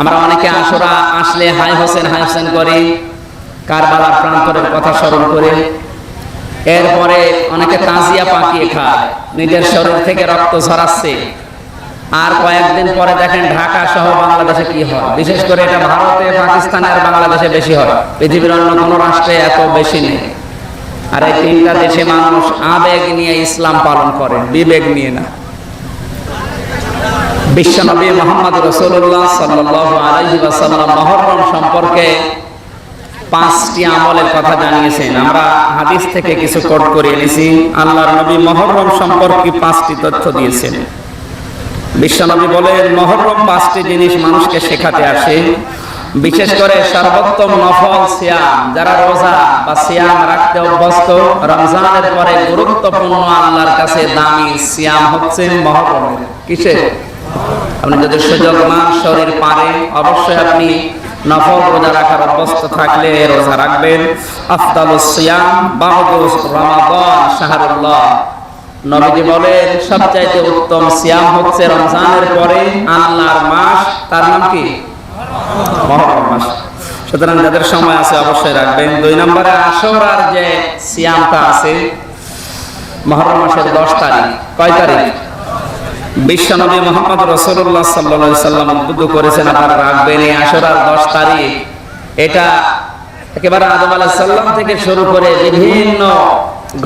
আমরা অনেকে আসরা আসলে হাই হোসেন হাই হোসেন করি, কারবালার প্রান্তরের কথা স্মরণ করে। এরপরে অনেকে তাজিয়া পাকিয়ে খায়, নিজের শরীর থেকে রক্ত ঝরাচ্ছে। আর কয়েকদিন পরে দেখেন ঢাকা সহ বাংলাদেশে কি হয়? বিশেষ করে এটা ভারতে, পাকিস্তানে আর বাংলাদেশে বেশি হয়। পৃথিবীর অন্য কোনো রাষ্ট্রে এত বেশি নেই। আর এই তিনটা দেশে মানুষ আবেগ নিয়ে ইসলাম পালন করে, বিবেক নিয়ে না। বিশ্বনবী মোহাম্মদ রসুল্লাহ সাল্লাহ আলহি মহরম সম্পর্কে পাঁচটি আমলের কথা জানিয়েছেন। আমরা হাদিস থেকে কিছু কোট করে এনেছি। আল্লাহর নবী মহরম সম্পর্কে পাঁচটি তথ্য দিয়েছেন। বিশ্বনবী বলেন, মহরম পাঁচটি জিনিস মানুষকে শেখাতে আসে। বিশেষ করে সর্বোত্তম নফল সিয়াম, যারা রোজা বা সিয়াম রাখতে অভ্যস্ত, রমজানের পরে গুরুত্বপূর্ণ আল্লাহর কাছে দামি সিয়াম হচ্ছে মহরমের কিসের? আপনি যদি সুযোগ মান শরীর অবশ্যই আপনি নফল রোজা রাখার অভ্যস্ত থাকলে রোজা রাখবেন। আফদালুস সিয়াম বাহুদুস রমাদান, শাহরুল্লাহ। নবীজি বলেন, সবচাইতে উত্তম সিয়াম হচ্ছে রমজানের পরে আল্লাহর মাস। তার নাম কি? মাস। সুতরাং যাদের সময় আছে অবশ্যই রাখবেন। দুই নম্বরে যে সিয়ামটা আছে, মহরম মাসের দশ তারিখ। কয় তারিখ? বিশ্বনবী মোহাম্মদ রসুল্লাহ সাল্লা সাল্লাম উদ্বুদ্ধ করেছেন, আপনারা রাখবেন এই আশরার দশ তারিখ। এটা একেবারে আদম আলাহ সাল্লাম থেকে শুরু করে বিভিন্ন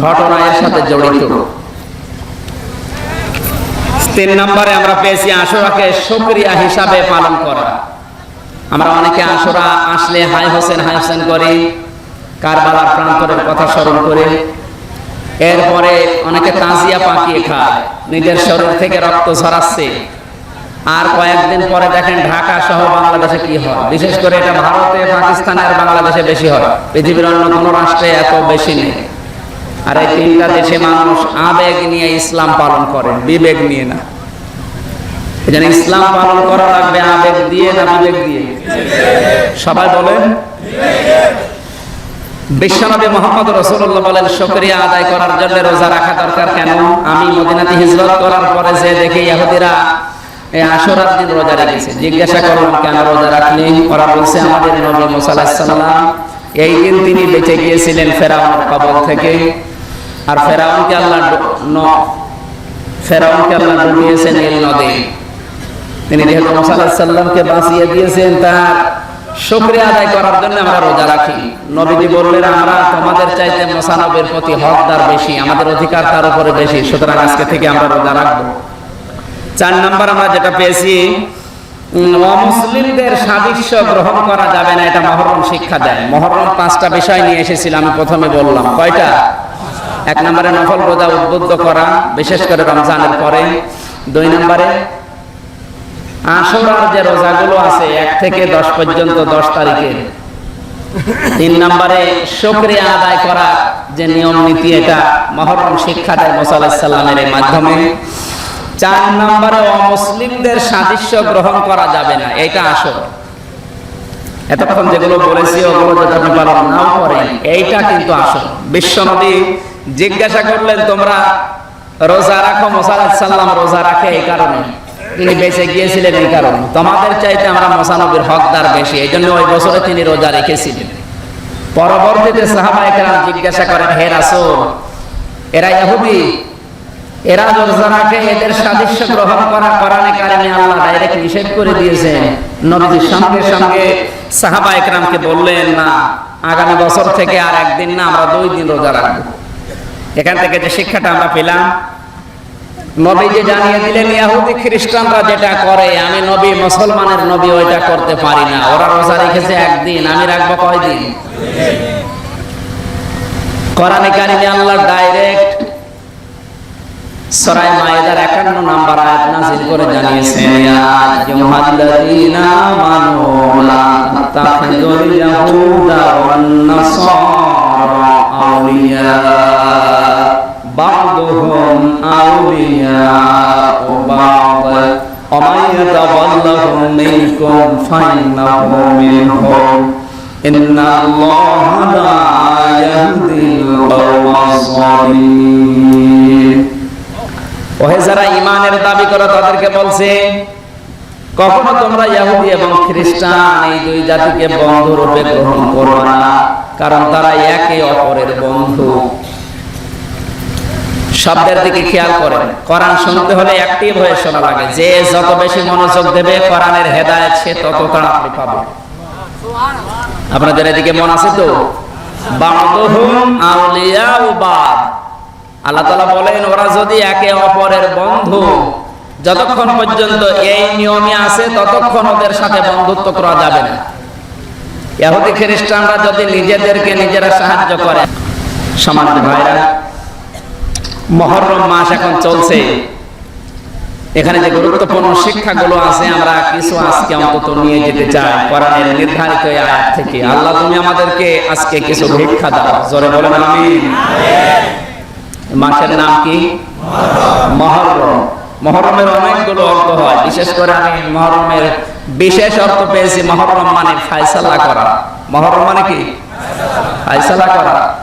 ঘটনা এর সাথে জড়িত। তিন নম্বরে আমরা পেয়েছি আশুরাকে শুক্রিয়া হিসাবে পালন করা। আমরা অনেকে আশুরা আসলে হাই হোসেন হাই হোসেন করি, কারবালার প্রান্তরের কথা স্মরণ করে। এরপরে অনেকে তাজিয়া পাকিয়ে খায়, নিজের শরীর থেকে রক্ত ঝরাচ্ছে। আর কয়েকদিন পরে দেখেন ঢাকা সহ বাংলাদেশে কি হয়? বিশেষ করে এটা ভারতে, পাকিস্তানে আর বাংলাদেশে বেশি হয়। পৃথিবীর অন্য কোনো রাষ্ট্রে এত বেশি নেই। আর এই তিনটা দেশে মানুষ আবেগ নিয়ে ইসলাম পালন করে, বিবেক নিয়ে না। এজন্য ইসলাম পালন করা লাগবে আবেগ দিয়ে না বিবেক দিয়ে? সবাই বলেন? বিশ্বনবী মোহাম্মদ রসুল্লাহ বলেন, শুকরিয়া আদায় করার জন্য রোজা রাখা দরকার কেন? আমি মদিনাতে হিজরত করার পরে যে দেখি ইহুদিরা এই আশুরার দিন রোজা রেখেছে। জিজ্ঞাসা করলাম কেন রোজা রাখলি ওরা বলছে, আমাদের নবী মুসা আলাইহিস এই দিন তিনি বেঁচে গিয়েছিলেন ফেরাউনের কবল থেকে। আর ফেরাউনকে আল্লাহ ফেরাউনকে আল্লাহ ডুবিয়েছেন নীল নদী তিনি যেহেতু মুসা আলাইহিস বাঁচিয়ে দিয়েছেন তার শুকরিয়া আদায় করার জন্য আমরা রোজা রাখি। নবীজি বললেন, আমরা তোমাদের চাইতে মুসা নবীর প্রতি হকদার বেশি, আমাদের অধিকার তার উপরে বেশি, সুতরাং আজকে থেকে আমরা রোজা রাখব। চার নাম্বার আমরা যেটা পেয়েছি অমুসলিমদের সাদৃশ্য গ্রহণ করা যাবে না, এটা মহরম শিক্ষা দেয়। মহরম পাঁচটা বিষয় নিয়ে এসেছিলাম আমি প্রথমে বললাম। কয়টা? এক নম্বরে নফল রোজা উদ্বুদ্ধ করা, বিশেষ করে রমজানের পরে। দুই নম্বরে আশুরার যে রোজাগুলো আছে, এক থেকে দশ পর্যন্ত দশ তারিখে তিন নম্বরে শুক্রিয়া আদায় করা যে নিয়ম নীতি, এটা মহরম শিক্ষা দেয় মোসা আলাহিসাল্লামের এই মাধ্যমে। চার নম্বরে অমুসলিমদের সাদৃশ্য গ্রহণ করা যাবে না এটা আসল এতক্ষণ যেগুলো বলেছি, ওগুলো যদি আপনি পালন নাও করেন এইটা কিন্তু আসল বিশ্বনবী জিজ্ঞাসা করলেন, তোমরা রোজা রাখো? মোসা সাল্লাম রোজা রাখে এই কারণে। তিনি বেঁচে গিয়েছিলেন এই কারণে। তোমাদের চাইতে আমরা মোসানবীর হকদার বেশি এই জন্য ওই বছরে তিনি রোজা রেখেছিলেন। পরবর্তীতে সাহাবা একরাম জিজ্ঞাসা করেন, হে রাসূল, এরা ইহুদি? এরা রোজা রাখে এদের সাদৃশ্য গ্রহণ করা কোরআনে কারিমে আল্লাহ ডাইরেক্ট নিষেধ করে দিয়েছেন। নবীজির সঙ্গে সঙ্গে সাহাবা একরামকে বললেন, না, আগামী বছর থেকে আর একদিন না, আমরা দুই দিন রোজা রাখব। এখান থেকে যে শিক্ষাটা আমরা পেলাম নবী যে জানিয়ে দিলেন, ইয়াহুদি খ্রিস্টানরা যেটা করে, আমি নবী, মুসলমানের নবী, ওইটা করতে পারি না। ওরা রোজা রেখেছে একদিন, আমি রাখব কয়দিন? কোরআনে কারিমে আল্লাহ ডাইরেক্ট সরাই মায়েদার একান্ন নাম্বার আয়াত নাজিল করে জানিয়েছেন, ইয়া আইয়ুহাল্লাযীনা আমানু লা তাত্তাখিযুল ইয়াহুদা ওয়ান নাসারা আউলিয়া। বা'দুহুম আউলিয়া বা'দ ومن يتولهم منكم فإنه منهم إن الله لا يهدي القوم الظالمين ওহে যারা ইমানের দাবি করে তাদেরকে বলছে কখনো তোমরা ইহুদি এবং খ্রিস্টান এই দুই জাতিকে বন্ধু রূপে গ্রহণ করো না কারণ তারা একে অপরের বন্ধু শব্দের দিকে খেয়াল করেন কোরআন শুনতে হলে অ্যাক্টিভ হয়ে শোনা লাগে। যে যত বেশি মনোযোগ দেবে কোরআনের হেদায়েত, সে তত তাড়াতাড়ি পাবে আপনাদের এদিকে মন আছে তো? বাদ। আল্লাহ তাআলা বলেন, ওরা যদি একে অপরের বন্ধু, যতক্ষণ পর্যন্ত এই নিয়মে আছে, ততক্ষণ ওদের সাথে বন্ধুত্ব করা যাবে না। ইহুদি খ্রিস্টানরা যদি নিজেদেরকে নিজেরা সাহায্য করে, সমাজ ভাইরা মহরম মাস এখন চলছে। এখানে যে গুরুত্বপূর্ণ শিক্ষাগুলো আছে, আমরা কিছু আজকে অন্তত নিয়ে যেতে চাই। কোরআনের নির্ধারিত আয়াত থেকে। আল্লাহ তুমি আমাদেরকে আজকে কিছু ভিক্ষা দাও। জোরে বলেন, আমিন। মাসের নাম কি? মহরম। মহরমের অনেকগুলো অর্থ হয়। বিশেষ করে আমি মহরমের বিশেষ অর্থ পেয়েছি। মহরম মানে ফায়সালা করা। মহরম মানে কি? ফায়সালা করা।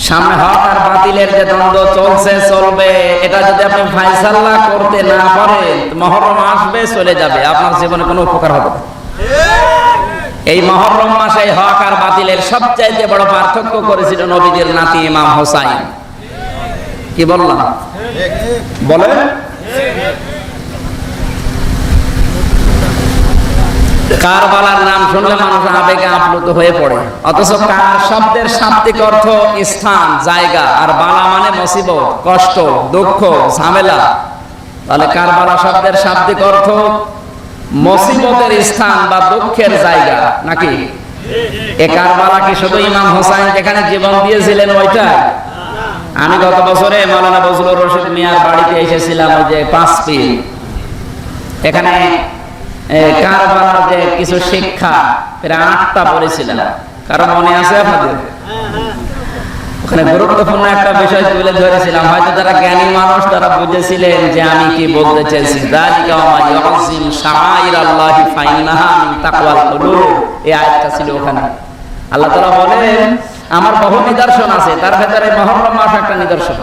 সামনে হক আর বাতিলের যে দ্বন্দ্ব চলছে, চলবে। এটা যদি আপনি ফাইসাল্লা করতে না পারেন, মহরম আসবে, চলে যাবে। আপনার জীবনে কোনো উপকার হবে না। এই মহরম মাসে হক আর বাতিলের সবচাইতে বড় পার্থক্য করেছিল নবীদের নাতি ইমাম হোসাইন। কি বললাম? বলেন। কারবালার নাম শুনলে মানুষ আবেগে আপ্লুত হয়ে পড়ে। অথচ কার শব্দের অর্থ স্থান, জায়গা, আর বালা মানে কষ্ট, দুঃখ, ঝামেলা। তাহলে কারবালা শব্দের অর্থ স্থান বা দুঃখের জায়গা, নাকি? এ কারবালা কি শুধু ইমাম হোসাইন যেখানে জীবন দিয়েছিলেন ওইটা আমি গত বছরে মাওলানা বজলুর রশিদ মিয়ার বাড়িতে এসেছিলাম ওই যে পাঁচ পিল। এখানে কারবালার যে কিছু শিক্ষা। প্রায় আটটা কারণ মনে আছে আপনাদের? ওখানে গুরুত্বপূর্ণ একটা বিষয় তুলে ধরেছিলাম। হয়তো জ্ঞানী মানুষ, তারা বুঝেছিলেন যে আমি কি বলতে চাইছি শাআইরাল্লাহি ফাইন্নাহা মিন তাকওয়াল এই আয়াতটা ছিল ওখানে। আল্লাহ তাআলা বলেন, আমার বহু নিদর্শন আছে। তার ভেতরে মহরম মাস একটা নিদর্শন।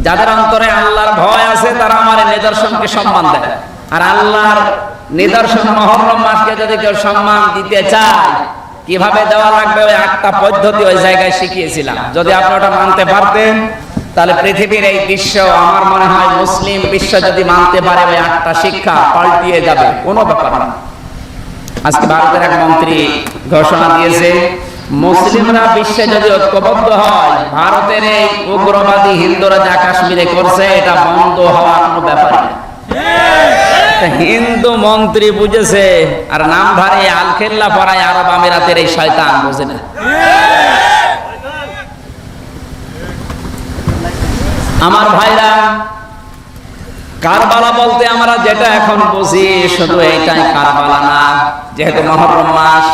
যাদের অন্তরে আল্লাহর ভয় আছে, তারা আমার নিদর্শনকে সম্মান দেয়। আর আল্লাহর নিদর্শন মহরম মাসকে যদি কেউ সম্মান দিতে চায়, কীভাবে দেওয়া লাগবে ওই একটা পদ্ধতি ওই জায়গায় শিখিয়েছিলাম। যদি আপনি ওটা মানতে পারতেন, তাহলে পৃথিবীর এই বিশ্ব, আমার মনে হয় মুসলিম বিশ্ব যদি মানতে পারে, ওই একটা শিক্ষা পাল্টিয়ে যাবে, কোনো ব্যাপার না। আজকে ভারতের এক মন্ত্রী ঘোষণা দিয়েছে, মুসলিমরা বিশ্বে যদি ঐক্যবদ্ধ হয়, ভারতের এই উগ্রবাদী হিন্দুরা যা কাশ্মীরে করছে, এটা বন্ধ হওয়ার কোনো ব্যাপার না হিন্দু মন্ত্রী বুঝেছে, আর নাম ধারে আলখেল্লা পড়ায় আরব আমিরাতের এই শয়তান বুঝে না। আমার ভাইরা, কারবালা বলতে আমরা যেটা এখন বুঝি, শুধু এইটাই কারবালা না, যেহেতু মহরম মাস,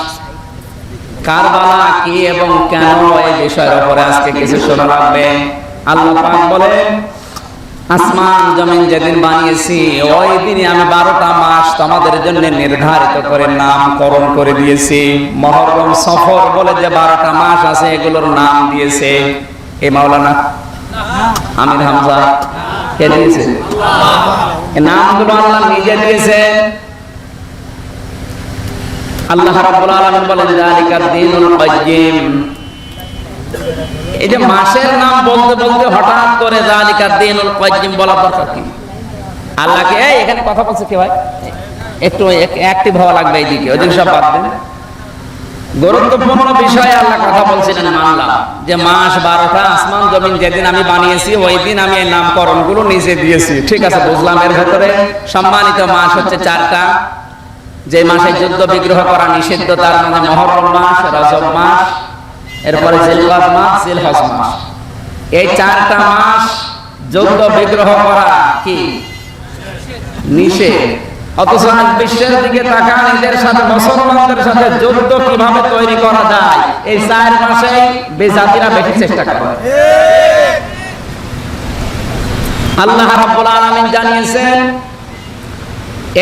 কারবালা কি এবং কেন এই বিষয়ের উপরে আজকে কিছু শোনা লাগবে। আল্লাহ পাক বলেন আসমান, জমিন যেদিন বানিয়েছি, ওই দিনে আমি বারোটা মাস তোমাদের জন্য নির্ধারিত করে নামকরণ করে দিয়েছি। মহরম সফর বলে যে বারোটা মাস আছে, এগুলোর নাম দিয়েছে। এ মাওলানা আমির হামজা, কে দিয়েছে? নামগুলো আল্লাহ নিজে দিয়েছে। আল্লাহ রাব্বুল আলামিন বলেন জালিকার দিনুল কাইয়্যিম। এই যে মাসের নাম বলতে বলতে হঠাৎ করে জালিকার দিনুল কাইয়্যিম বলা দরকার কি? আল্লাহকে এই এখানে কথা বলছে কি ভাই? একটু অ্যাক্টিভ হওয়া লাগবে এইদিকে ওইদিকে সব বাদ দেন। গুরুত্বপূর্ণ বিষয়ে আল্লাহ কথা বলছিলেন মানলাম। যে মাস বারোটা আসমান জমিন যেদিন আমি বানিয়েছি ওই দিন আমি এই নামকরণগুলো নিজে দিয়েছি। ঠিক আছে বুঝলাম এর ভেতরে সম্মানিত মাস হচ্ছে চারটা। যে মাসে যুদ্ধ বিগ্রহ করা নিষিদ্ধ তার মানে মহরম মাস রজব মাস। এরপরে জিলহজ মাস। জিলহজ মাস। এই চারটা মাস যুদ্ধ বিগ্রহ করা কি? নিষেধ। অথচ আজ বিশ্বের দিকে তাকান এদের সাথে মুসলমানদের সাথে যুদ্ধ কীভাবে তৈরি করা যায়? এই চার মাসে বেজাতিরা বেশি চেষ্টা করে। আল্লাহ রাব্বুল আলামিন জানিয়েছেন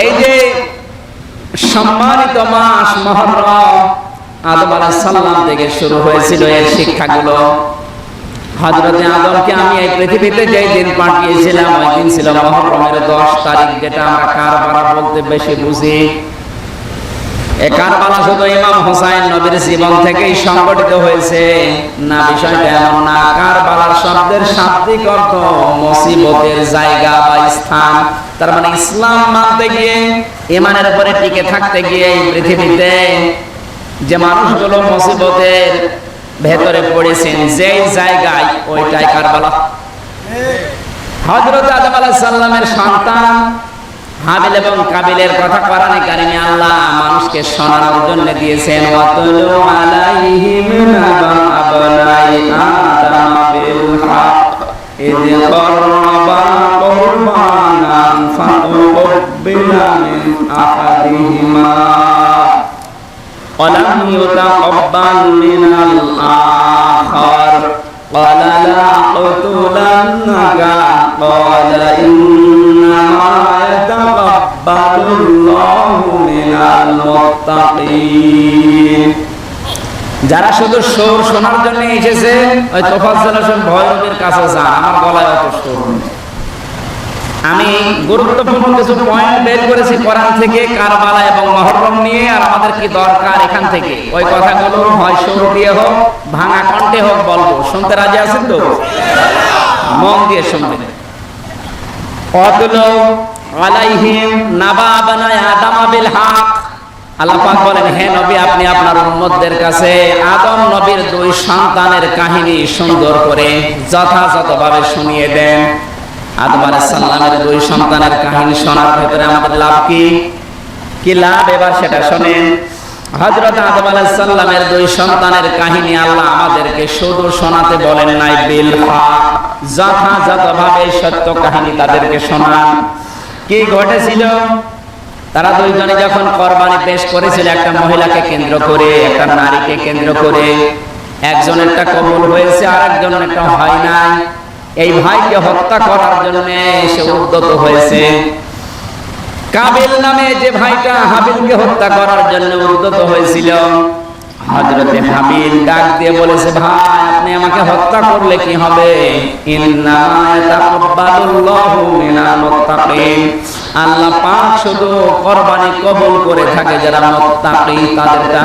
এই যে সম্মানিত মাস মহরম আদম আলাইহিস সালাম থেকে শুরু হয়েছিল এর শিক্ষাগুলো। হজরতে আদমকে আমি এই পৃথিবীতে যেই দিন পাঠিয়েছিলাম, ওই দিন ছিল মহরমের দশ তারিখ, যেটা আমরা কারবারা বলতে বেশি বুঝি। এ কারবালা শুধু ইমাম নবীর জীবন থেকেই সংগঠিত হয়েছে। না, বিষয়টা এমন না। কারবালার শব্দের শাব্দিক অর্থ মুসিবতের জায়গা বা স্থান। তার মানে ইসলাম মানতে গিয়ে, ইমানের উপরে টিকে থাকতে গিয়ে এই পৃথিবীতে যে মানুষগুলো মুসিবতের ভেতরে পড়েছেন যে জায়গায় ওইটাই কারবালা। হজরত আদম আলাইহিস সালামের সন্তান হাবিল এবং কাবিলের কথা কোরআনে কারিমে আল্লাহ মানুষকে শোনানোর জন্য দিয়েছেন, ওয়াতুলু আলাইহিম আবনাই আদম বিল হক ইদ করবা কুরবানান ফাতুকবিলা মিন আহাদিহিমা। ولم يتقبل من الآخر قال لا أقتلنك قال إنما يتقبل الله من المتقين যারা শুধু সুর শোনার জন্য এসেছে ওই তোফাজ্জল হোসেন ভৈরবের কাছে যান আমার গলায় অত সুর নেই। আমি গুরুত্বপূর্ণ কিছু পয়েন্ট বের করেছি কোরআন থেকে, কারবালা এবং মহরম নিয়ে, আর আমাদের কি দরকার এখান থেকে? ওই কথাগুলো হয় সুর দিয়ে হোক, ভাঙা কণ্ঠে হোক, বলব। শুনতে রাজি আছেন তো? মন দিয়ে শুনবেন। অতুলো আলাইহিম নাবাবানা আদাম বিল হক। আল্লাহ পাক বলেন, হে নবী, আপনি আপনার উম্মতদের কাছে আদম নবীর দুই সন্তানের কাহিনী সুন্দর করে যথাযথভাবে শুনিয়ে দেন। আদম সালামের দুই সন্তানের কাহিনী শোনার ভেতরে আমাদের লাভ কি? কি লাভ? এবার সেটা শোনেন। হযরত আদম আলাইহিস সালামের দুই সন্তানের কাহিনী আল্লাহ আমাদেরকে শুধু শোনাতে বলেন নাই, বিল হক। যথাযথভাবে সত্য কাহিনী তাদেরকে শোনান। কি ঘটেছিল? তারা দুইজনে যখন কোরবানি পেশ করেছিল, একটা মহিলাকে কেন্দ্র করে, একটা নারীকে কেন্দ্র করে। একজনেরটা কবুল হয়েছে আর একজনেরটা হয় নাই। এই ভাইকে হত্যা করার জন্য সে উদ্যত হয়েছে। কাবিল নামে যে ভাইটা হাবিলকে হত্যা করার জন্য উদ্যত হয়েছিল হজরতে হাবিল ডাক দিয়ে বলেছে, ভাই, আপনি আমাকে হত্যা করলে কি হবে? আল্লাহ পাক শুধু কোরবানি কবুল করে থাকে, যারা মুত্তাকি, তাদেরটা